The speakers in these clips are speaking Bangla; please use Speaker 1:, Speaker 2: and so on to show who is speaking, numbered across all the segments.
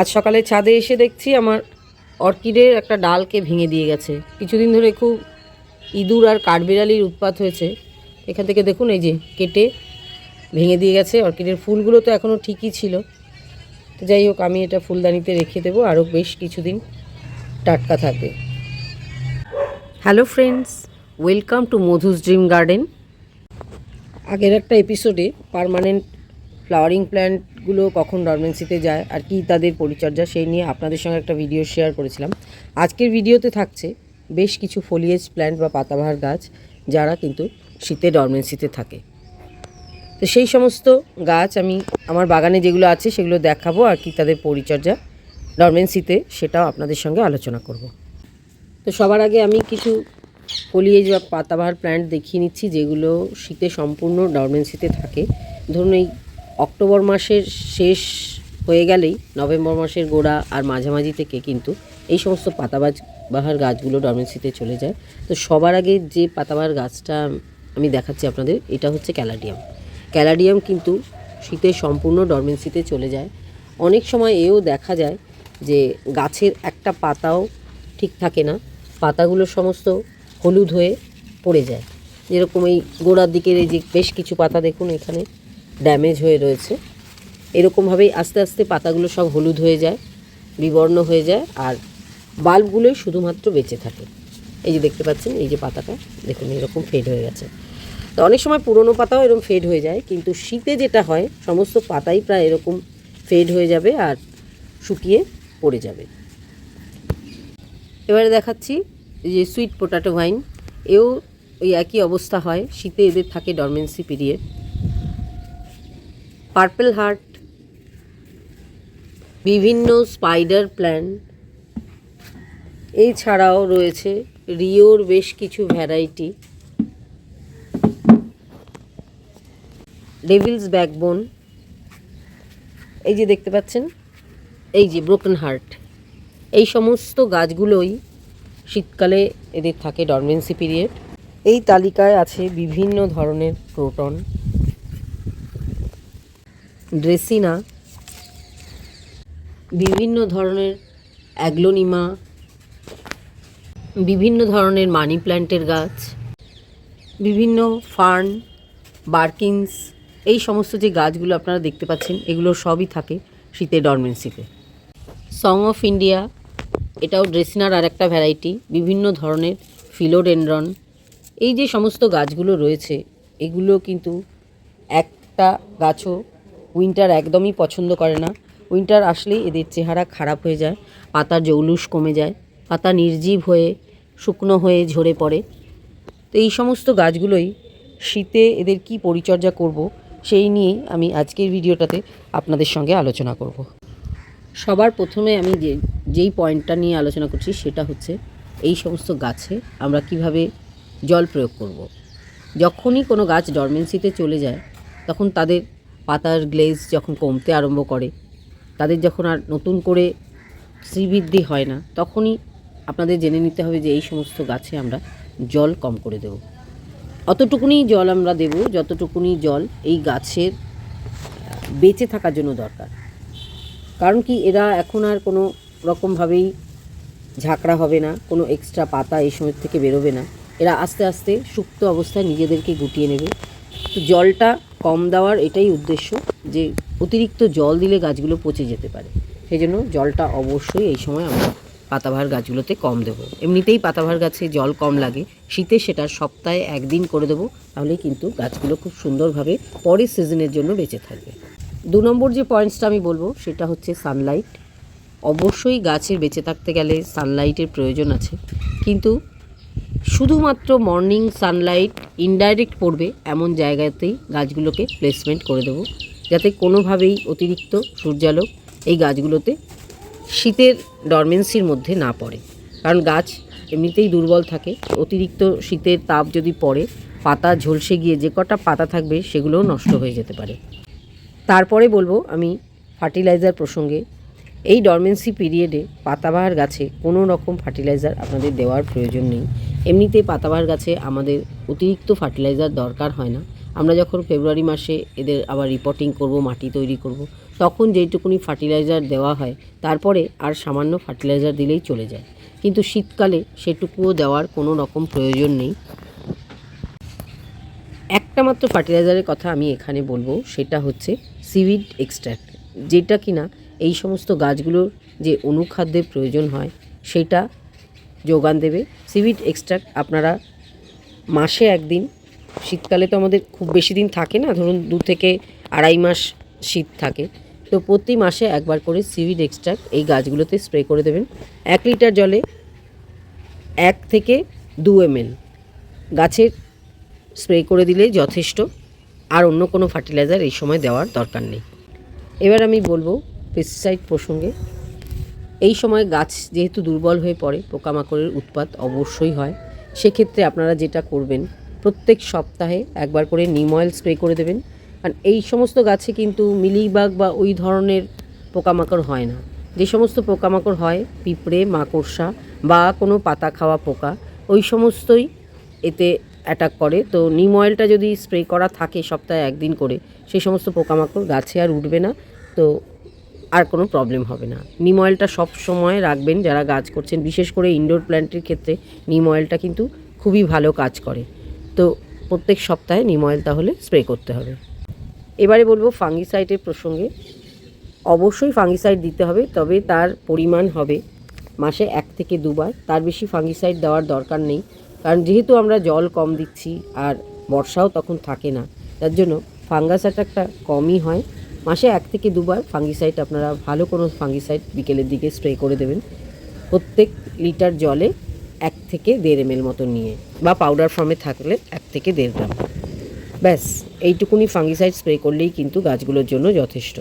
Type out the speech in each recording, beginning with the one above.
Speaker 1: আজ সকালে ছাদে এসে দেখছি আমার অর্কিডের একটা ডালকে ভেঙে দিয়ে গেছে। কিছুদিন ধরে খুব ইঁদুর আর কাঠবিড়ালির উৎপাত হয়েছে। এখান থেকে দেখুন এই যে কেটে ভেঙে দিয়ে গেছে। অর্কিডের ফুলগুলো তো এখনও ঠিকই ছিল। তো যাই হোক, আমি এটা ফুলদানিতে রেখে দেবো। আরও বেশ কিছুদিন টাটকা থাকবে। Hello friends, welcome to Madhu's dream garden. আগের একটা এপিসোডে পার্মানেন্ট ফ্লাওয়ারিং প্ল্যান্টগুলো কখন ডরমেন্সিতে যায় আর কি তাদের পরিচর্যা, সেই নিয়ে আপনাদের সঙ্গে একটা ভিডিও শেয়ার করেছিলাম। আজকের ভিডিওতে থাকছে বেশ কিছু ফোলিয়েজ প্ল্যান্ট বা পাতাবাহার গাছ যারা কিন্তু শীতে ডরমেন্সিতে থাকে। তো সেই সমস্ত গাছ আমি আমার বাগানে যেগুলো আছে সেগুলো দেখাবো আর কি তাদের পরিচর্যা ডরমেন্সিতে সেটাও আপনাদের সঙ্গে আলোচনা করব। তো সবার আগে আমি কিছু ফলিয়েজ বা পাতাবাহার প্ল্যান্ট দেখিয়ে নিচ্ছি যেগুলো শীতে সম্পূর্ণ ডরমেন্সিতে থাকে। ধরুন এই অক্টোবর মাসের শেষ হয়ে গেলেই নভেম্বর মাসের গোড়া আর মাঝামাঝি থেকে কিন্তু এই সমস্ত পাতাবাজ বাহার গাছগুলো ডরমেন্সিতে চলে যায়। তো সবার আগে যে পাতাবাহার গাছটা আমি দেখাচ্ছি আপনাদের, এটা হচ্ছে ক্যালাডিয়াম। ক্যালাডিয়াম কিন্তু শীতে সম্পূর্ণ ডরমেন্সিতে চলে যায়। অনেক সময় এও দেখা যায় যে গাছের একটা পাতাও ঠিক থাকে না। পাতাগুলো সমস্ত হলুদ হয়ে পড়ে যায়। যেরকম এই গোড়ার দিকের এই যে বেশ কিছু পাতা দেখুন এখানে। ড্যামেজ হয়ে রয়েছে। এরকমভাবেই আস্তে আস্তে পাতাগুলো সব হলুদ হয়ে যায়, বিবর্ণ হয়ে যায়, আর বাল্বগুলোই শুধুমাত্র বেঁচে থাকে। এই যে দেখতে পাচ্ছেন, এই যে পাতাটা, দেখুন, এরকম ফেড হয়ে গেছে। তো অনেক সময় পুরনো পাতাও এরকম ফেড হয়ে যায়, কিন্তু শীতে যেটা হয়, সমস্ত পাতাই প্রায় এরকম ফেড হয়ে যাবে আর শুকিয়ে পড়ে যাবে। এবারে দেখাচ্ছি যে সুইট পোটাটো ভাইন এও ওই একই অবস্থা হয়, শীতে এদের থাকে ডরমেন্সি পিরিয়ড পার্পল হার্ট বিভিন্ন স্পাইডার প্ল্যান্ট এছাড়াও রয়েছে রিওর বেশ কিছু ভ্যারাইটি ডেভিলস ব্যাকবোন এই যে দেখতে পাচ্ছেন, এই যে ব্রোকেন হার্ট এই সমস্ত গাছগুলোই শীতকালে এদের থাকে ডরমেন্সি পিরিয়ড এই তালিকায় আছে বিভিন্ন ধরনের ক্রোটন ড্রেসিনা বিভিন্ন ধরনের অ্যাগ্লোনিমা, বিভিন্ন ধরনের মানি প্ল্যান্টের গাছ, বিভিন্ন ফার্ন বার্কিন্স এই সমস্ত যে গাছগুলো আপনারা দেখতে পাচ্ছেন, এগুলো সবই থাকে শীতে ডরমেন্সিতে সং অফ ইন্ডিয়া এটাও ড্রেসিনার আর একটা ভ্যারাইটি বিভিন্ন ধরনের ফিলোডেনড্রন এই যে সমস্ত গাছগুলো রয়েছে, এগুলো কিন্তু একটা গাছও উইন্টার একদমই পছন্দ করে না। উইন্টার আসলেই এদের চেহারা খারাপ হয়ে যায়, পাতার জৌলুস কমে যায়, পাতা নির্জীব হয়ে, শুকনো হয়ে ঝরে পড়ে। তো এই সমস্ত গাছগুলোই শীতে এদের কি পরিচর্যা করব সেই নিয়ে আমি আজকের ভিডিওটাতে আপনাদের সঙ্গে আলোচনা করব। সবার প্রথমে আমি যে, যেই পয়েন্টটা নিয়ে আলোচনা করছি সেটা হচ্ছে এই সমস্ত গাছে আমরা কীভাবে জল প্রয়োগ করব। যখনই কোনো গাছ ডরমেন্সিতে চলে যায়, তখন তাদের পাতার গ্লেজ যখন কমতে আরম্ভ করে, তাদের যখন আর নতুন করে শ্রীবৃদ্ধি হয় না, তখনই আপনাদের জেনে নিতে হবে যে এই সমস্ত গাছে আমরা জল কম করে দেব। অতটুকুনি জল আমরা দেব, যতটুকুনি জল এই গাছের বেঁচে থাকার জন্য দরকার। কারণ কি এরা এখন আর কোনো রকমভাবেই ঝাঁকড়া হবে না, কোনো এক্সট্রা পাতা এই সময় থেকে বেরোবে না। এরা আস্তে আস্তে সুপ্ত অবস্থায় নিজেদেরকে গুটিয়ে নেবে। তো জলটা কম দেওয়ার এটাই উদ্দেশ্য যে অতিরিক্ত জল দিলে গাছগুলো পচে যেতে পারে। সেই জন্য জলটা অবশ্যই এই সময় আমরা পাতাবাহার গাছগুলোতে কম দেবো। এমনিতেই পাতাবাহার গাছে জল কম লাগে। শীতে সেটা সপ্তাহে একদিন করে দেবো, তাহলে কিন্তু গাছগুলো খুব সুন্দরভাবে পরের সিজনের জন্য বেঁচে থাকবে। দু নম্বর যে পয়েন্টসটা আমি বলব, সেটা হচ্ছে সানলাইট অবশ্যই গাছের বেঁচে থাকতে গেলে সানলাইটের প্রয়োজন আছে। কিন্তু শুধুমাত্র মর্নিং সানলাইট ইনডাইরেক্ট পড়বে এমন জায়গাতেই গাছগুলোকে প্লেসমেন্ট করে দেবো। যাতে কোনোভাবেই অতিরিক্ত সূর্যালোক এই গাছগুলোতে শীতের ডরমেন্সির মধ্যে না পড়ে। কারণ গাছ এমনিতেই দুর্বল থাকে, অতিরিক্ত শীতের তাপ যদি পড়ে, পাতা ঝলসে গিয়ে যে কটা পাতা থাকবে সেগুলোও নষ্ট হয়ে যেতে পারে। তারপরে বলব আমি ফার্টিলাইজার প্রসঙ্গে, এই ডরমেন্সি পিরিয়ডে পাতাবাহার গাছে কোনো রকম ফার্টিলাইজার আপনাদের দেওয়ার প্রয়োজন নেই। এমনিতে পাতাবাহার গাছে আমাদের অতিরিক্ত ফার্টিলাইজার দরকার হয় না। আমরা যখন ফেব্রুয়ারি মাসে এদের আবার রিপোর্টিং করব, মাটি তৈরি করব, তখন যেইটুকুনি ফার্টিলাইজার দেওয়া হয়, তারপরে আর সামান্য ফার্টিলাইজার দিলেই চলে যায়। কিন্তু শীতকালে সেটুকুও দেওয়ার কোনো রকম প্রয়োজন নেই। একটা মাত্র ফার্টিলাইজারের কথা আমি এখানে বলব, সেটা হচ্ছে সিভিড এক্সট্র্যাক্ট যেটা কিনা এই সমস্ত গাছগুলোর যে অনুখাদ্যের প্রয়োজন হয়, সেটা যোগান দেবে। সিভিড এক্সট্রাক্ট আপনারা মাসে একদিন, শীতকালে তো আমাদের খুব বেশি দিন থাকে না, ধরুন দু থেকে আড়াই মাস শীত থাকে। তো প্রতি মাসে একবার করে সিভিড এক্সট্রাক্ট এই গাছগুলোতে স্প্রে করে দেবেন। এক লিটার জলে এক থেকে দু এমএল গাছের স্প্রে করে দিলেই যথেষ্ট, আর অন্য কোনো ফার্টিলাইজার এই সময় দেওয়ার দরকার নেই। এবার আমি বলব পেস্টিসাইড প্রসঙ্গে এই সময় গাছ যেহেতু দুর্বল হয়ে পড়ে, পোকামাকড়ের উৎপাত অবশ্যই হয়। সেক্ষেত্রে আপনারা যেটা করবেন, প্রত্যেক সপ্তাহে একবার করে নিম অয়েল স্প্রে করে দেবেন। কারণ এই সমস্ত গাছে কিন্তু মিলিবাগ বা ওই ধরনের পোকামাকড় হয় না। যে সমস্ত পোকামাকড় হয়, পিঁপড়ে, মাকড়সা বা কোনো পাতা খাওয়া পোকা, ওই সমস্তই এতে অ্যাটাক করে। তো নিম অয়েলটা যদি স্প্রে করা থাকে সপ্তাহে একদিন করে সেই সমস্ত পোকামাকড় গাছে আর উঠবে না। তো আর কোনো প্রবলেম হবে না। নিম অয়েলটা সব সময় রাখবেন যারা গাছ করছেন, বিশেষ করে ইনডোর প্ল্যান্টের ক্ষেত্রে নিম অয়েলটা কিন্তু খুবই ভালো কাজ করে। তো প্রত্যেক সপ্তাহে নিম অয়েল তাহলে স্প্রে করতে হবে। এবারে বলব ফাঙ্গিসাইডের প্রসঙ্গে। অবশ্যই ফাঙ্গিসাইড দিতে হবে, তবে তার পরিমাণ হবে মাসে এক থেকে দুবার। তার বেশি ফাঙ্গিসাইড দেওয়ার দরকার নেই, কারণ যেহেতু আমরা জল কম দিচ্ছি আর বর্ষাও তখন থাকে না, তার জন্য ফাঙ্গাস অ্যাটাকটা কমই হয়। মাসে এক থেকে দুবার ফাঙ্গিসাইড আপনারা ভালো কোনো ফাঙ্গিসাইড বিকেলের দিকে স্প্রে করে দেবেন। প্রত্যেক লিটার জলে এক থেকে দেড় এম মতো নিয়ে বা পাউডার ফর্মে থাকলে এক থেকে দেড় গ্রাম। ব্যাস, এইটুকুনি ফাঙ্গিসাইড স্প্রে করলেই কিন্তু গাছগুলোর জন্য যথেষ্ট।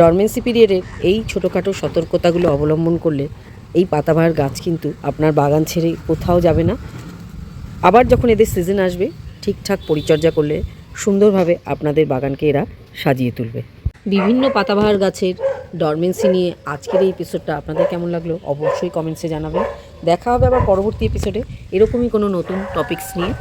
Speaker 1: ডরমেন্সি পিরিয়ডের এই ছোটোখাটো সতর্কতাগুলো অবলম্বন করলে এই পাতাবাহার গাছ কিন্তু আপনার বাগান ছেড়ে কোথাও যাবে না। আবার যখন এদের সিজন আসবে, ঠিকঠাক পরিচর্যা করলে সুন্দরভাবে আপনাদের বাগানকে এরা সাজিয়ে তুলবে। বিভিন্ন পাতাবাহার গাছের ডরমেন্সি নিয়ে আজকের এই এপিসোডটা আপনাদের কেমন লাগল অবশ্যই কমেন্টসে জানাবেন। দেখা হবে আবার পরবর্তী এপিসোডে এরকমই কোনো নতুন টপিকস নিয়ে।